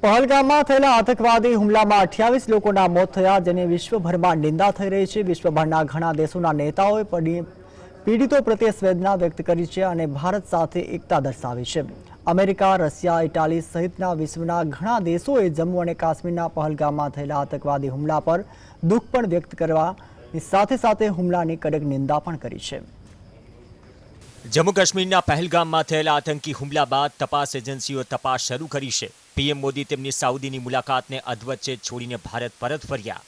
પહલગામમાં થયેલા આતંકવાદી હુમલામાં અઠ્યાવીસ લોકોના મોત થયા, જેની વિશ્વભરમાં નિંદા થઈ રહી છે. વિશ્વભરના ઘણા દેશોના નેતાઓએ પડી- પીડિતો પ્રત્યે સંવેદના વ્યક્ત કરી છે અને ભારત સાથે એકતા દર્શાવી છે. અમેરિકા, રશિયા, ઇટાલી સહિતના વિશ્વના ઘણા દેશોએ જમ્મુ અને કાશ્મીરના પહલગામમાં થયેલા આતંકવાદી હુમલા પર દુઃખ પણ વ્યક્ત કરવાની સાથે સાથે હુમલાની કડક નિંદા પણ કરી છે. જમ્મુ કાશ્મીરના પહેલગામમાં થયેલા આતંકી હુમલા બાદ તપાસ એજન્સીઓ તપાસ શરૂ કરી છે. પીએમ મોદી તેમની સાઉદીની મુલાકાતને અધવચ્ચે છોડીને ભારત પરત ફર્યા.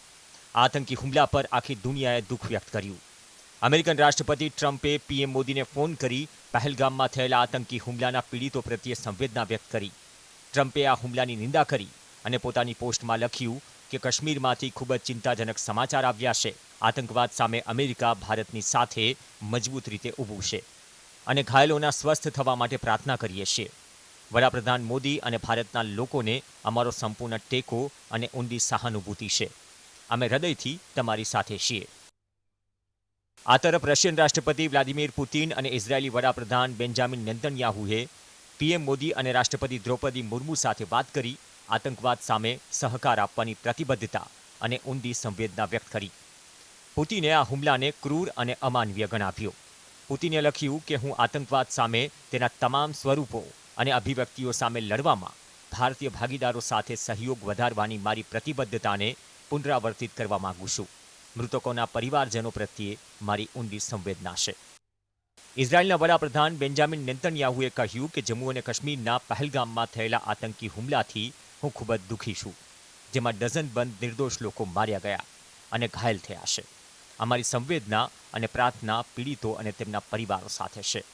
આતંકી હુમલા પર આખી દુનિયાએ દુઃખ વ્યક્ત કર્યું. અમેરિકન રાષ્ટ્રપતિ ટ્રમ્પે પીએમ મોદીને ફોન કરી પહેલગામમાં થયેલા આતંકી હુમલાના પીડિતો પ્રત્યે સંવેદના વ્યક્ત કરી. ટ્રમ્પે આ હુમલાની નિંદા કરી અને પોતાની પોસ્ટમાં લખ્યું કે કાશ્મીરમાંથી ખૂબ જ ચિંતાજનક સમાચાર આવ્યા છે. આતંકવાદ સામે અમેરિકા ભારતની સાથે મજબૂત રીતે ઊભું છે. અને ઘાયલોના સ્વસ્થ થવા માટે પ્રાર્થના કરીએ છીએ. વડાપ્રધાન મોદી અને ભારતના લોકોને અમારો સંપૂર્ણ ટેકો અને ઊંડી સહાનુભૂતિ છે. અમે હૃદયથી તમારી સાથે છીએ. આ તરફ રશિયન રાષ્ટ્રપતિ વ્લાદિમીર પુતિન અને ઇઝરાયેલી વડાપ્રધાન બેન્જામિન નેતન્યાહુએ પીએમ મોદી અને રાષ્ટ્રપતિ દ્રૌપદી મુર્મુ સાથે વાત કરી, આતંકવાદ સામે સહકાર આપવાની પ્રતિબદ્ધતા અને ઊંડી સંવેદના વ્યક્ત કરી. પુતિને આ હુમલાને ક્રૂર અને અમાનવીય ગણાવ્યો. પુતિને લખ્યું કે હું આતંકવાદ સામે તેના તમામ સ્વરૂપો અને અભિવ્યક્તિઓ સામે લડવામાં ભારતીય ભાગીદારો સાથે સહયોગ વધારવાની મારી પ્રતિબદ્ધતાને પુનરાવર્તિત કરવા માંગુ છું. મૃતકોના પરિવારજનો પ્રત્યે મારી ઊંડી સંવેદના છે. ઇઝરાયેલના વડાપ્રધાન બેન્જામિન નેતન્યાહુએ કહ્યું કે જમ્મુ અને કાશ્મીરના પહેલગામમાં થયેલા આતંકી હુમલાથી હું ખૂબ જ દુઃખી છું, જેમાં ડઝનબંધ નિર્દોષ લોકો માર્યા ગયા અને ઘાયલ થયા છે. અમારી સંવેદના અને પ્રાર્થના પીડિતો અને તેમના પરિવારો સાથે છે.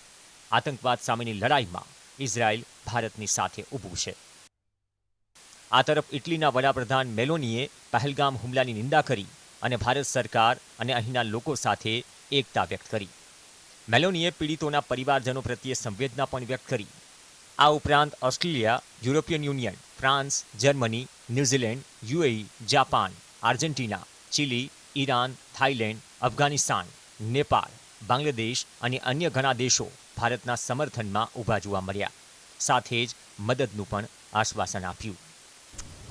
આતંકવાદ સામેની લડાઈમાં ઇઝરાયલ ભારતની સાથે ઊભું છે. આ તરફ ઇટલીના વડાપ્રધાન મેલોનીએ પહેલગામ હુમલાની નિંદા કરી અને ભારત સરકાર અને અહીંના લોકો સાથે એકતા વ્યક્ત કરી. મેલોનીએ પીડિતોના પરિવારજનો પ્રત્યે સંવેદના પણ વ્યક્ત કરી. આ ઉપરાંત Australia, European Union, France, Germany, New Zealand, UAE, Japan, Argentina, Chile, Iran Thailand, Afghanistan, Nepal, Bangladesh અને અન્ય ઘણા દેશો ભારતના સમર્થનમાં ઊભા જોવા મળ્યા. સાથે જ મદદનું પણ આશ્વાસન આપ્યું.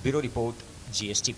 Bureau report, GST.